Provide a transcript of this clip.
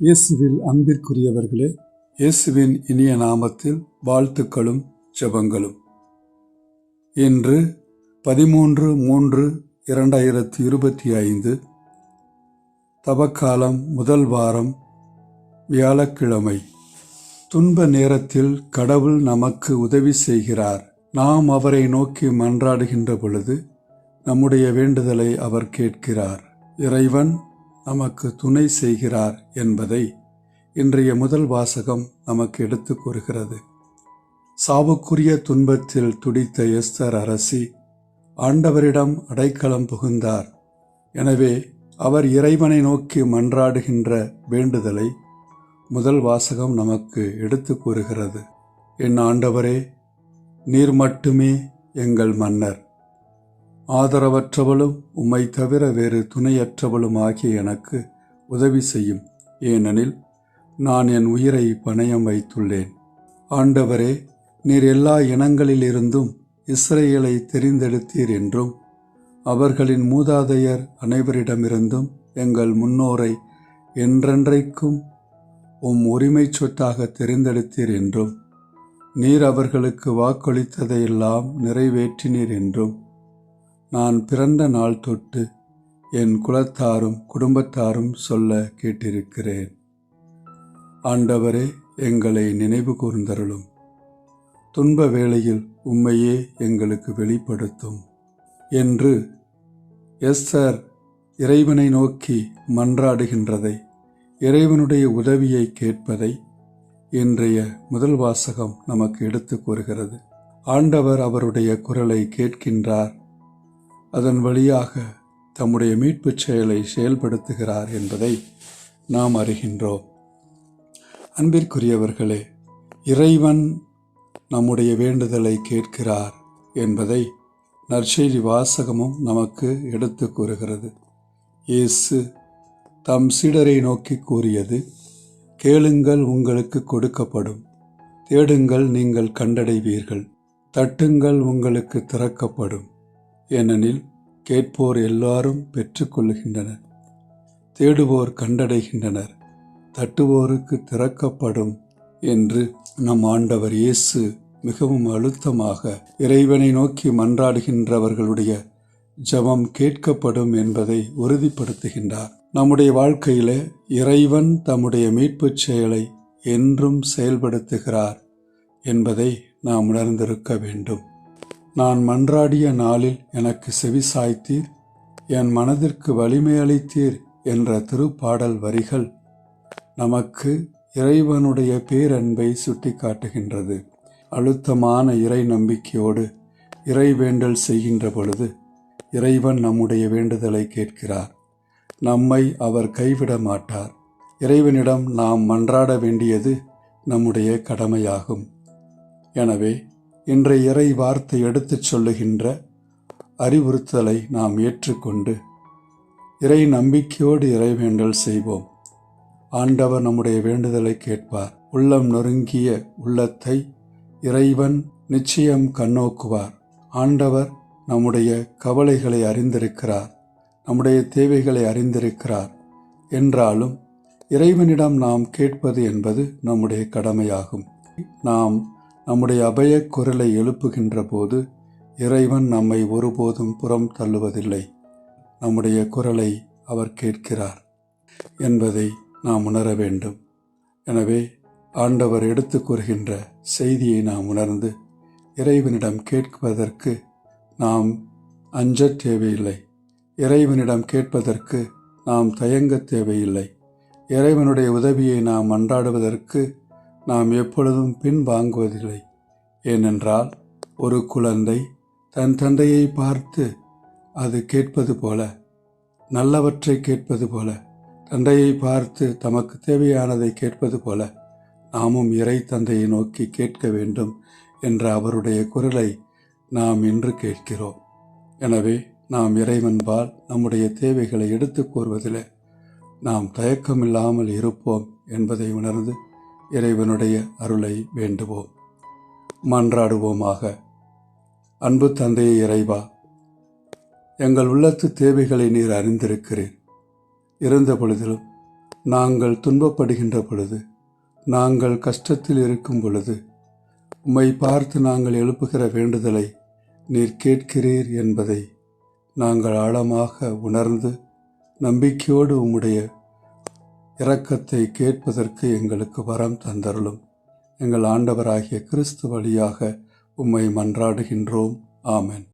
இயேசுவில் அன்பிற்குரியவர்களே இயேசுவின் இனிய நாமத்தில் வாழ்த்துக்களும் ஜெபங்களும். இன்று பதிமூன்று மூன்று இரண்டாயிரத்தி இருபத்தி ஐந்து தவக்காலம் முதல் வாரம் வியாழக்கிழமை. துன்ப நேரத்தில் கடவுள் நமக்கு உதவி செய்கிறார். நாம் அவரை நோக்கி மன்றாடுகின்ற பொழுது நம்முடைய வேண்டுதலை அவர் கேட்கிறார். இறைவன் நமக்கு துணை செய்கிறார் என்பதை இன்றைய முதல் வாசகம் நமக்கு எடுத்து கூறுகிறது. சாவுக்குரிய துன்பத்தில் துடித்த எஸ்தர் அரசி ஆண்டவரிடம் அடைக்கலம் புகுந்தார். எனவே அவர் இறைவனை நோக்கி மன்றாடுகின்ற வேண்டுதலை முதல் வாசகம் நமக்கு எடுத்து கூறுகிறது. என் ஆண்டவரே நீர் மட்டுமே எங்கள் மன்னர். ஆதரவற்றவளும் உம்மை தவிர வேறு துணையற்றவளும் ஆகிய எனக்கு உதவி செய்யும். ஏனெனில் நான் என் உயிரை பணயம் வைத்துள்ளேன். ஆண்டவரே நீர் எல்லா இனங்களிலிருந்தும் இஸ்ரேலை தெரிந்தெடுத்தீர் என்றும் அவர்களின் மூதாதையர் அனைவரிடமிருந்தும் எங்கள் முன்னோரை என்றென்றைக்கும் உம் உரிமை சொத்தாக தெரிந்தெடுத்தீர் என்றும் நீர் அவர்களுக்கு வாக்களித்ததையெல்லாம் நிறைவேற்றினீர் என்றும் நான் பிறந்த நாள் தொட்டு என் குலத்தாரும் குடும்பத்தாரும் சொல்ல கேட்டிருக்கிறேன். ஆண்டவரே எங்களை நினைவு கூர்ந்தருளும். துன்ப வேளையில் உம்மையே எங்களுக்கு வெளிப்படுத்தும். என்று எஸ்தர் இறைவனை நோக்கி மன்றாடுகின்றதை இறைவனுடைய உதவியை கேட்பதை இன்றைய முதல் வாசகம் நமக்கு எடுத்து கூறுகிறது. ஆண்டவர் அவருடைய குரலை கேட்கின்றார். அதன் வழியாக தம்முடைய மீட்புச் செயலை செயல்படுத்துகிறார் என்பதை நாம் அறிகின்றோம். அன்பிற்குரியவர்களே இறைவன் நம்முடைய வேண்டுதலை கேட்கிறார் என்பதை நற்செய்தி வாசகமும் நமக்கு எடுத்து கூறுகிறது. இயேசு தம் சீடரை நோக்கி கூறியது கேளுங்கள் உங்களுக்கு கொடுக்கப்படும். தேடுங்கள் நீங்கள் கண்டடைவீர்கள். தட்டுங்கள் உங்களுக்கு திறக்கப்படும். ஏனெனில் கேட்போர் எல்லாரும் பெற்றுக்கொள்கின்றனர் தேடுவோர் கண்டடைகின்றனர். தட்டுவோருக்கு திறக்கப்படும் என்று நம் ஆண்டவர் இயேசு மிகவும் அழுத்தமாக இறைவனை நோக்கி மன்றாடுகின்றவர்களுடைய ஜபம் கேட்கப்படும் என்பதை உறுதிப்படுத்துகின்றார். நம்முடைய வாழ்க்கையிலே இறைவன் தம்முடைய மீட்புச் செயலை என்றும் செயல்படுத்துகிறார் என்பதை நாம் உணர்ந்திருக்க வேண்டும். நான் மன்றாடிய நாளில் எனக்கு செவி சாய்த்தீர் என் மனதிற்கு வலிமை அளித்தீர் என்ற திருப்பாடல் வரிகள் நமக்கு இறைவனுடைய பேரன்பை சுட்டிக்காட்டுகின்றது. அழுத்தமான இறை நம்பிக்கையோடு இறை வேண்டல் செய்கின்ற பொழுது இறைவன் நம்முடைய வேண்டுதலை கேட்கிறார். நம்மை அவர் கைவிட மாட்டார். இறைவனிடம் நாம் மன்றாட வேண்டியது நம்முடைய கடமையாகும். எனவே இன்றைய இறை வார்த்தை எடுத்துச் சொல்லுகின்ற அறிவுறுத்தலை நாம் ஏற்றுக்கொண்டு இறை நம்பிக்கையோடு இறைவேண்டல் செய்வோம். ஆண்டவர் நம்முடைய வேண்டுதலை கேட்பார். உள்ளம் நொறுங்கிய உள்ளத்தை இறைவன் நிச்சயம் கண்ணோக்குவார். ஆண்டவர் நம்முடைய கவலைகளை அறிந்திருக்கிறார். நம்முடைய தேவைகளை அறிந்திருக்கிறார். என்றாலும் இறைவனிடம் நாம் கேட்பது என்பது நம்முடைய கடமையாகும். நாம் நம்முடைய அபய குரலை எழுப்புகின்ற போது இறைவன் நம்மை ஒருபோதும் புறம் தள்ளுவதில்லை. நம்முடைய குரலை அவர் கேட்கிறார் என்பதை நாம் உணர வேண்டும். எனவே ஆண்டவர் எடுத்து கூறுகின்ற செய்தியை நாம் உணர்ந்து இறைவனிடம் கேட்பதற்கு நாம் அஞ்ச தேவையில்லை. இறைவனிடம் கேட்பதற்கு நாம் தயங்க தேவையில்லை. இறைவனுடைய உதவியை நாம் அன்றாடுவதற்கு நாம் எப்பொழுதும் பின் வாங்குவதில்லை ஏனென்றால் ஒரு குழந்தை தன் தந்தையை பார்த்து அது கேட்பது போல நல்லவற்றை கேட்பது போல தந்தையை பார்த்து தமக்கு தேவையானதை கேட்பது போல நாமும் இறை தந்தையை நோக்கி கேட்க வேண்டும் என்ற அவருடைய குரலை நாம் இன்று கேட்கிறோம். எனவே நாம் இறைவன்பால் நம்முடைய தேவைகளை எடுத்து கூறுவதில் நாம் தயக்கமில்லாமல் இருப்போம் என்பதை உணர்ந்து இறைவனுடைய அருளை வேண்டுவோம். மன்றாடுவோமாக. அன்பு தந்தையை இறைவா எங்கள் உள்ளத்து தேவைகளை நீர் அறிந்திருக்கிறீர். இருந்த பொழுதிலும் நாங்கள் துன்பப்படுகின்ற பொழுது நாங்கள் கஷ்டத்தில் இருக்கும் பொழுது உம்மை பார்த்து நாங்கள் எழுப்புகிற வேண்டுதலை நீர் கேட்கிறீர் என்பதை நாங்கள் ஆழமாக உணர்ந்து நம்பிக்கையோடு உம்முடைய இரக்கத்தை கேட்பதற்கு எங்களுக்கு வரம் தந்தருளும். எங்கள் ஆண்டவராகிய கிறிஸ்து வழியாக உம்மை மன்றாடுகின்றோம். ஆமென்.